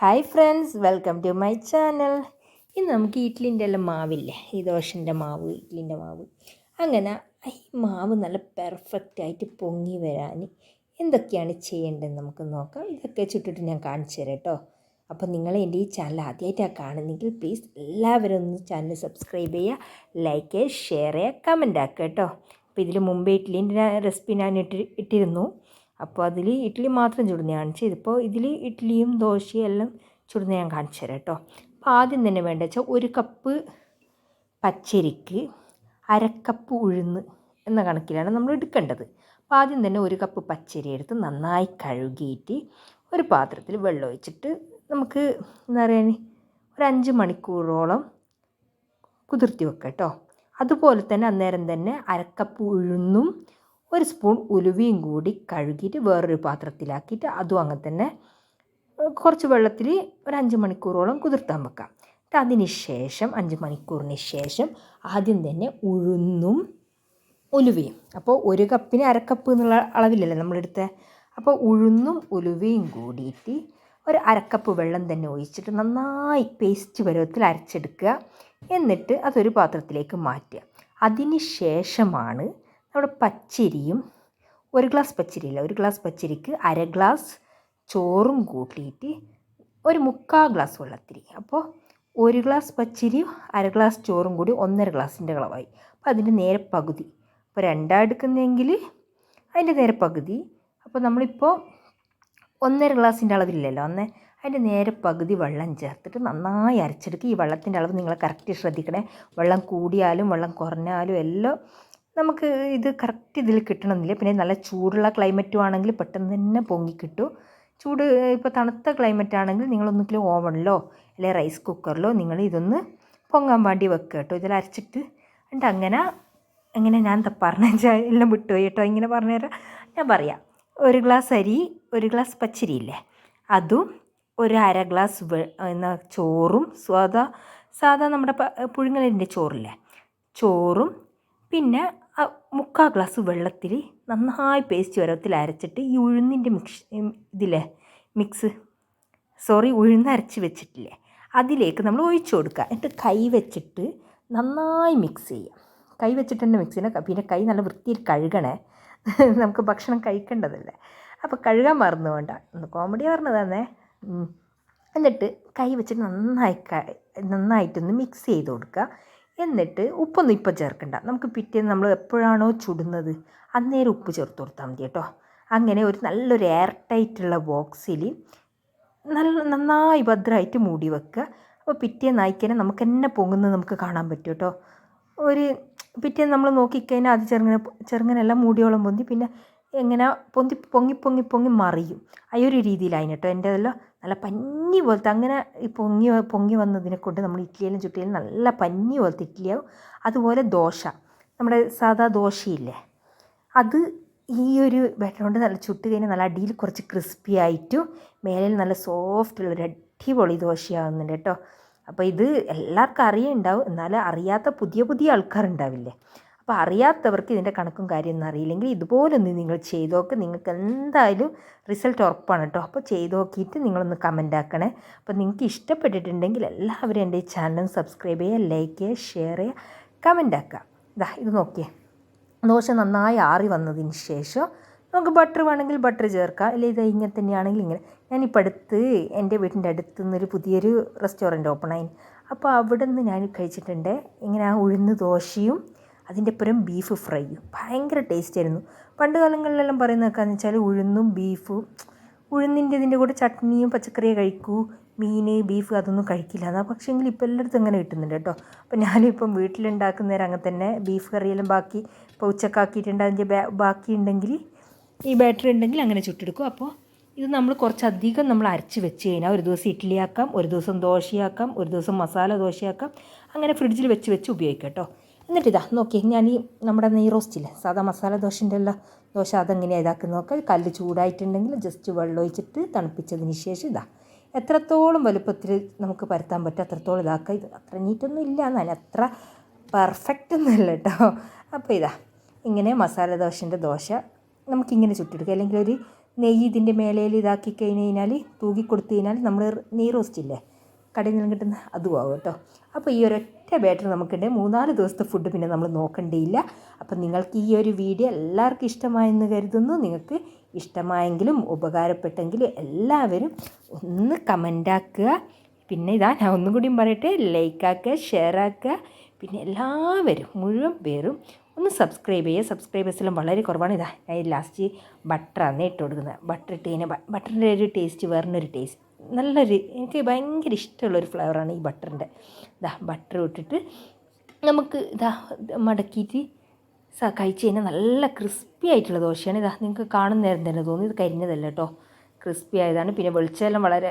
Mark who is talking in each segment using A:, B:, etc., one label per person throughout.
A: Hi friends welcome to my channel ഇന്ന് നമുക്ക് ഇഡ്ലിന്റെ എല്ലാം മാവില്ലേ? ഈ ദോശന്റെ മാവ് ഇഡ്ലിന്റെ മാവ്. അങ്ങനെ ഈ മാവ് നല്ല പെർഫെക്റ്റ് ആയിട്ട് പൊങ്ങി വരാൻ എന്തൊക്കെയാണ് ചെയ്യേണ്ടതെന്ന് നമുക്ക് നോക്കാം. ഇതൊക്കെ ചുട്ടിട്ട് ഞാൻ കാണിച്ചു തരാം കേട്ടോ. അപ്പോൾ നിങ്ങൾ എന്റെ ഈ ചാനൽ ആദ്യമായിട്ടാണ് കാണുന്നെങ്കിൽ പ്ലീസ് എല്ലാവരും ഒന്ന് ചാനൽ സബ്സ്ക്രൈബ് ചെയ്യുക ലൈക്ക് ചെയ്യുക ഷെയർ ചെയ്യുക കമന്റ് ആക്കുക കേട്ടോ. അപ്പോൾ ഇതിൽ മുമ്പേ ഇഡ്ലിന്റെ റെസിപ്പി ഞാൻ ഇട്ടി ഇട്ടിരുന്നു. അപ്പോൾ അതിൽ ഇഡ്ഡലി മാത്രം ചുടുന്ന ചെയ്ത് ഇതിപ്പോൾ ഇതിൽ ഇഡ്ഡലിയും ദോശയും എല്ലാം ചുടുന്ന ഞാൻ കാണിച്ചു തരാം കേട്ടോ. അപ്പോൾ ആദ്യം തന്നെ വേണ്ട വെച്ചാൽ ഒരു കപ്പ് പച്ചരിക്ക് അരക്കപ്പ് ഉഴുന്ന് എന്ന കണക്കിലാണ് നമ്മൾ എടുക്കേണ്ടത്. അപ്പോൾ ആദ്യം തന്നെ ഒരു കപ്പ് പച്ചരി എടുത്ത് നന്നായി കഴുകിയിട്ട് ഒരു പാത്രത്തിൽ വെള്ളം ഒഴിച്ചിട്ട് നമുക്ക് എന്താ പറയുക ഒരു അഞ്ച് മണിക്കൂറോളം കുതിർത്തി വെക്കാം കേട്ടോ. അതുപോലെ തന്നെ അന്നേരം തന്നെ അരക്കപ്പ് ഉഴുന്നും ഒരു സ്പൂൺ ഉലുവയും കൂടി കഴുകിയിട്ട് വേറൊരു പാത്രത്തിലാക്കിയിട്ട് അതും അങ്ങനെ തന്നെ കുറച്ച് വെള്ളത്തിൽ ഒരു അഞ്ച് മണിക്കൂറോളം കുതിർത്താൻ വെക്കാം. എന്നിട്ട് അതിന് ശേഷം അഞ്ച് മണിക്കൂറിന് ശേഷം ആദ്യം തന്നെ ഉഴുന്നും ഉലുവയും. അപ്പോൾ ഒരു കപ്പിന് അരക്കപ്പ് എന്നുള്ള അളവിലല്ലേ നമ്മളെടുത്ത? അപ്പോൾ ഉഴുന്നും ഉലുവയും കൂടിയിട്ട് ഒരു അരക്കപ്പ് വെള്ളം തന്നെ ഒഴിച്ചിട്ട് നന്നായി പേസ്റ്റ് പരുവത്തിൽ അരച്ചെടുക്കുക. എന്നിട്ട് അതൊരു പാത്രത്തിലേക്ക് മാറ്റുക. അതിന് ശേഷമാണ് നമ്മുടെ പച്ചരിയും ഒരു ഗ്ലാസ് പച്ചരിയില്ല ഒരു ഗ്ലാസ് പച്ചരിക്ക് അര ഗ്ലാസ് ചോറും കൂട്ടിയിട്ട് ഒരു മുക്കാൽ ഗ്ലാസ് വെള്ളത്തിരി. അപ്പോൾ ഒരു ഗ്ലാസ് പച്ചരിയും അര ഗ്ലാസ് ചോറും കൂടി ഒന്നര ഗ്ലാസിന്റെ അളവായി. അപ്പോൾ അതിന്റെ നേരെ പകുതി. അപ്പോൾ രണ്ടാ എടുക്കുന്നതെങ്കിൽ അതിന്റെ നേരെ പകുതി. അപ്പോൾ നമ്മളിപ്പോൾ ഒന്നര ഗ്ലാസിന്റെ അളവില്ലല്ലോ. അന്ന് അതിന്റെ നേരെ പകുതി വെള്ളം ചേർത്തിട്ട് നന്നായി അരച്ചെടുക്കുക. ഈ വെള്ളത്തിന്റെ അളവ് നിങ്ങൾ കറക്റ്റ് ശ്രദ്ധിക്കണേ. വെള്ളം കൂടിയാലും വെള്ളം കുറഞ്ഞാലും എല്ലാം നമുക്ക് ഇത് കറക്റ്റ് ഇതിൽ കിട്ടണമെന്നില്ല. പിന്നെ നല്ല ചൂടുള്ള ക്ലൈമറ്റും ആണെങ്കിൽ പെട്ടെന്ന് തന്നെ പൊങ്ങി കിട്ടും. ചൂട് ഇപ്പോൾ തണുത്ത ക്ലൈമറ്റ് ആണെങ്കിൽ നിങ്ങളൊന്നുകിലും ഓവണിലോ അല്ലെങ്കിൽ റൈസ് കുക്കറിലോ നിങ്ങൾ ഇതൊന്ന് പൊങ്ങാൻ വേണ്ടി വെക്കുക കേട്ടോ ഇതിൽ അരച്ചിട്ട് എന്നിട്ട് അങ്ങനെ അങ്ങനെ ഞാൻ പറഞ്ഞ എല്ലാം വിട്ടുപോയി കേട്ടോ ഇങ്ങനെ പറഞ്ഞുതരാം ഞാൻ പറയാം. ഒരു ഗ്ലാസ് അരി ഒരു ഗ്ലാസ് പച്ചരി പച്ചരിയില്ലേ അതും ഒരു അര ഗ്ലാസ് എന്നാ ചോറും സാധാ സാധാ നമ്മുടെ പുഴുങ്ങലിന്റെ ചോറില്ലേ? ചോറും പിന്നെ മുക്കാൽ ഗ്ലാസ് വെള്ളത്തിൽ നന്നായി പേസ്റ്റ് വരത്തിൽ അരച്ചിട്ട് ഈ ഉഴുന്നിന്റെ മിക്സ് ഇതില്ലേ മിക്സ് സോറി ഉഴുന്ന് അരച്ച് വെച്ചിട്ടില്ലേ അതിലേക്ക് നമ്മൾ ഒഴിച്ചു കൊടുക്കുക. എന്നിട്ട് കൈ വെച്ചിട്ട് നന്നായി മിക്സ് ചെയ്യുക. കൈ വെച്ചിട്ട് തന്നെ മിക്സ് ചെയ്യണം പിന്നെ കൈ നല്ല വൃത്തിയിൽ കഴുകണേ. നമുക്ക് ഭക്ഷണം കഴിക്കേണ്ടതല്ലേ. അപ്പോൾ കഴുകാൻ മറന്നു വേണ്ട. ഒന്ന് കോമഡി പറഞ്ഞതന്നെ എന്നിട്ട് കൈ വെച്ചിട്ട് നന്നായി നന്നായിട്ടൊന്ന് മിക്സ് ചെയ്ത് കൊടുക്കുക. എന്നിട്ട് ഉപ്പൊന്നും ഇപ്പം ചേർക്കണ്ട. നമുക്ക് പിറ്റേന്ന് നമ്മൾ എപ്പോഴാണോ ചുടുന്നത് അന്നേരം ഉപ്പ് ചേർത്ത് കൊടുത്താൽ മതി കേട്ടോ. അങ്ങനെ ഒരു നല്ലൊരു എയർ ടൈറ്റുള്ള ബോക്സിൽ നല്ല നന്നായി ഭദ്രമായിട്ട് മൂടി വെക്കുക. അപ്പോൾ പിറ്റേന്ന് ആയിക്കഴിഞ്ഞാൽ നമുക്ക് എന്നെ പൊങ്ങുന്നത് നമുക്ക് കാണാൻ പറ്റും കേട്ടോ. ഒരു പിറ്റേന്ന് നമ്മൾ നോക്കിക്കഴിഞ്ഞാൽ അത് ചെറുങ്ങനെ ചെറുങ്ങനെല്ലാം മൂടിയോളം പൊന്തി പിന്നെ എങ്ങനെ പൊന്തി പൊങ്ങി പൊങ്ങി പൊങ്ങി മറിയും. ആ ഒരു രീതിയിലായി കേട്ടോ. എന്റെ അതെല്ലാം നല്ല പഞ്ഞി പോലത്തെ അങ്ങനെ ഈ പൊങ്ങി പൊങ്ങി വന്നതിനെ കൊണ്ട് നമ്മൾ ഇഡ്ഡലിയിലും ചുട്ടിയിലും നല്ല പഞ്ഞി പോലത്തെ ഇഡ്ഡലിയാവും അതുപോലെ ദോശ നമ്മുടെ സാധാ ദോശയില്ലേ? അത് ഈ ഒരു ബാറ്റർ കൊണ്ട് നല്ല ചുട്ട് കഴിഞ്ഞാൽ നല്ല അടിയിൽ കുറച്ച് ക്രിസ്പി ആയിട്ടും മേലിൽ നല്ല സോഫ്റ്റ് ഉള്ളൊരു അടിപൊളി ദോശയാവുന്നുണ്ട് കേട്ടോ. അപ്പോൾ ഇത് എല്ലാവർക്കും അറിയുണ്ടാവും. എന്നാൽ അറിയാത്ത പുതിയ പുതിയ ആൾക്കാരുണ്ടാവില്ലേ? അപ്പോൾ അറിയാത്തവർക്ക് ഇതിന്റെ കണക്കും കാര്യമൊന്നും അറിയില്ലെങ്കിൽ ഇതുപോലെ ഒന്ന് നിങ്ങൾ ചെയ്ത് നോക്ക്. നിങ്ങൾക്ക് എന്തായാലും റിസൾട്ട് ഉറപ്പാണ് കേട്ടോ. അപ്പോൾ ചെയ്ത് നോക്കിയിട്ട് നിങ്ങളൊന്ന് കമന്റ് ആക്കണേ. അപ്പോൾ നിങ്ങൾക്ക് ഇഷ്ടപ്പെട്ടിട്ടുണ്ടെങ്കിൽ എല്ലാവരും എന്റെ ഈ ചാനലും സബ്സ്ക്രൈബ് ചെയ്യുക ലൈക്ക് ചെയ്യുക ഷെയർ ചെയ്യുക കമന്റ് ആക്കുക. ഇതാ ഇത് നോക്കിയേ. ദോശ നന്നായി ആറി വന്നതിന് ശേഷം നമുക്ക് ബട്ടർ വേണമെങ്കിൽ ബട്ടർ ചേർക്കാം. അല്ലെങ്കിൽ ഇത് ഇങ്ങനെ തന്നെയാണെങ്കിൽ ഇങ്ങനെ. ഞാനിപ്പോൾ അടുത്ത് എന്റെ വീട്ടിന്റെ അടുത്ത് നിന്നൊരു പുതിയൊരു റെസ്റ്റോറന്റ് ഓപ്പണായി അപ്പോൾ അവിടെ നിന്ന് ഞാൻ കഴിച്ചിട്ടുണ്ട്. ഇങ്ങനെ ആ ഉഴുന്ന് ദോശയും അതിന്റെ പുറം ബീഫ് ഫ്രൈയും ഭയങ്കര ടേസ്റ്റ് ആയിരുന്നു. പണ്ട് കാലങ്ങളിലെല്ലാം പറയുന്നതൊക്കെയെന്ന് വെച്ചാൽ ഉഴുന്നും ബീഫും ഉഴുന്നിന്റെ ഇതിന്റെ കൂടെ ചട്നിയും പച്ചക്കറിയും കഴിക്കൂ മീൻ ബീഫ് അതൊന്നും കഴിക്കില്ല. എന്നാൽ പക്ഷേ എങ്കിൽ ഇപ്പോൾ എല്ലായിടത്തും അങ്ങനെ കിട്ടുന്നുണ്ട് കേട്ടോ. അപ്പോൾ ഞാനിപ്പം വീട്ടിലുണ്ടാക്കുന്നേരം അങ്ങനെ തന്നെ ബീഫ് കറിയെല്ലാം ബാക്കി ഇപ്പോൾ ഉച്ചക്കാക്കിയിട്ടുണ്ട്. അതിന്റെ ബാക്കി ഉണ്ടെങ്കിൽ ഈ ബാറ്ററി ഉണ്ടെങ്കിൽ അങ്ങനെ ചുട്ടെടുക്കും. അപ്പോൾ ഇത് നമ്മൾ കുറച്ചധികം നമ്മൾ അരച്ച് വെച്ച് കഴിഞ്ഞാൽ ഒരു ദിവസം ഇഡ്ഡലിയാക്കാം ഒരു ദിവസം ദോശയാക്കാം ഒരു ദിവസം മസാല ദോശയാക്കാം. അങ്ങനെ ഫ്രിഡ്ജിൽ വെച്ച് വെച്ച് ഉപയോഗിക്കാം കേട്ടോ. എന്നിട്ട് ഇതാ നോക്കി ഞാൻ ഈ നമ്മുടെ നെയ് റോസ്റ്റില്ലേ സാധാ മസാല ദോശന്റെ എല്ലാം ദോശ അതെങ്ങനെയാണ് ഇതാക്കി നോക്കാം കല്ല് ചൂടായിട്ടുണ്ടെങ്കിൽ ജസ്റ്റ് വെള്ളം ഒഴിച്ചിട്ട് തണുപ്പിച്ചതിന് ശേഷം ഇതാ. എത്രത്തോളം വലുപ്പത്തിൽ നമുക്ക് പരത്താൻ പറ്റും അത്രത്തോളം ഇതാക്കുക ഇത് അത്ര നീറ്റൊന്നും ഇല്ല എന്നാൽ അത്ര പെർഫെക്റ്റ് ഒന്നുമല്ല കേട്ടോ. അപ്പോൾ ഇതാ ഇങ്ങനെ മസാല ദോശന്റെ ദോശ നമുക്കിങ്ങനെ ചുട്ടെടുക്കുക അല്ലെങ്കിൽ ഒരു നെയ്യ് ഇതിന്റെ മേലയിൽ ഇതാക്കി കഴിഞ്ഞ് കഴിഞ്ഞാൽ തൂക്കി കൊടുത്തു കഴിഞ്ഞാൽ നമ്മൾ നെയ് റോസ്റ്റ് ഇല്ലേ കടയിൽ നിന്ന് കിട്ടുന്ന അതും ആവും കേട്ടോ. അപ്പോൾ ഈ ഒരൊറ്റ ബാറ്ററി നമുക്കുണ്ട്. മൂന്നാൽ ദിവസത്തെ ഫുഡ് പിന്നെ നമ്മൾ നോക്കേണ്ടിയില്ല. അപ്പം നിങ്ങൾക്ക് ഈ ഒരു വീഡിയോ എല്ലാവർക്കും ഇഷ്ടമായെന്ന് കരുതുന്നു. നിങ്ങൾക്ക് ഇഷ്ടമായെങ്കിലും ഉപകാരപ്പെട്ടെങ്കിലും എല്ലാവരും ഒന്ന് കമന്റാക്കുക പിന്നെ ഇതാ ഞാൻ ഒന്നും കൂടിയും പറയട്ടെ ലൈക്കാക്കുക ഷെയർ ആക്കുക. പിന്നെ എല്ലാവരും മുഴുവൻ പേരും ഒന്ന് സബ്സ്ക്രൈബ് ചെയ്യുക സബ്സ്ക്രൈബേഴ്സെല്ലാം വളരെ കുറവാണ്. ഇതാ ഞാൻ ലാസ്റ്റ് ബട്ടറാണ് ഇട്ട് കൊടുക്കുന്നത്. ബട്ടർ ഇട്ട് കഴിഞ്ഞാൽ ബട്ടറിന്റെ ഒരു ടേസ്റ്റ് വേറൊരു ടേസ്റ്റ് നല്ലൊരു എനിക്ക് ഭയങ്കര ഇഷ്ടമുള്ളൊരു ഫ്ലേവറാണ് ഈ ബട്ടറിന്റെ. ഇതാ ബട്ടർ ഇട്ടിട്ട് നമുക്ക് ഇതാ മടക്കിയിട്ട് കഴിച്ച് കഴിഞ്ഞാൽ നല്ല ക്രിസ്പി ആയിട്ടുള്ള ദോശയാണ്. ഇതാ നിങ്ങൾക്ക് കാണുന്ന നേരം തന്നെ തോന്നി ഇത് കരിഞ്ഞതല്ല കേട്ടോ ക്രിസ്പി ആയതാണ്. പിന്നെ വെളിച്ചെല്ലാം വളരെ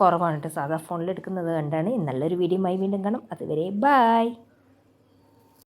A: കുറവാണ് കേട്ടോ സാധാ ഫോണിൽ എടുക്കുന്നത് കണ്ടാണ്. നല്ലൊരു വീഡിയോ വീണ്ടും കാണും. അതുവരെ ബായ്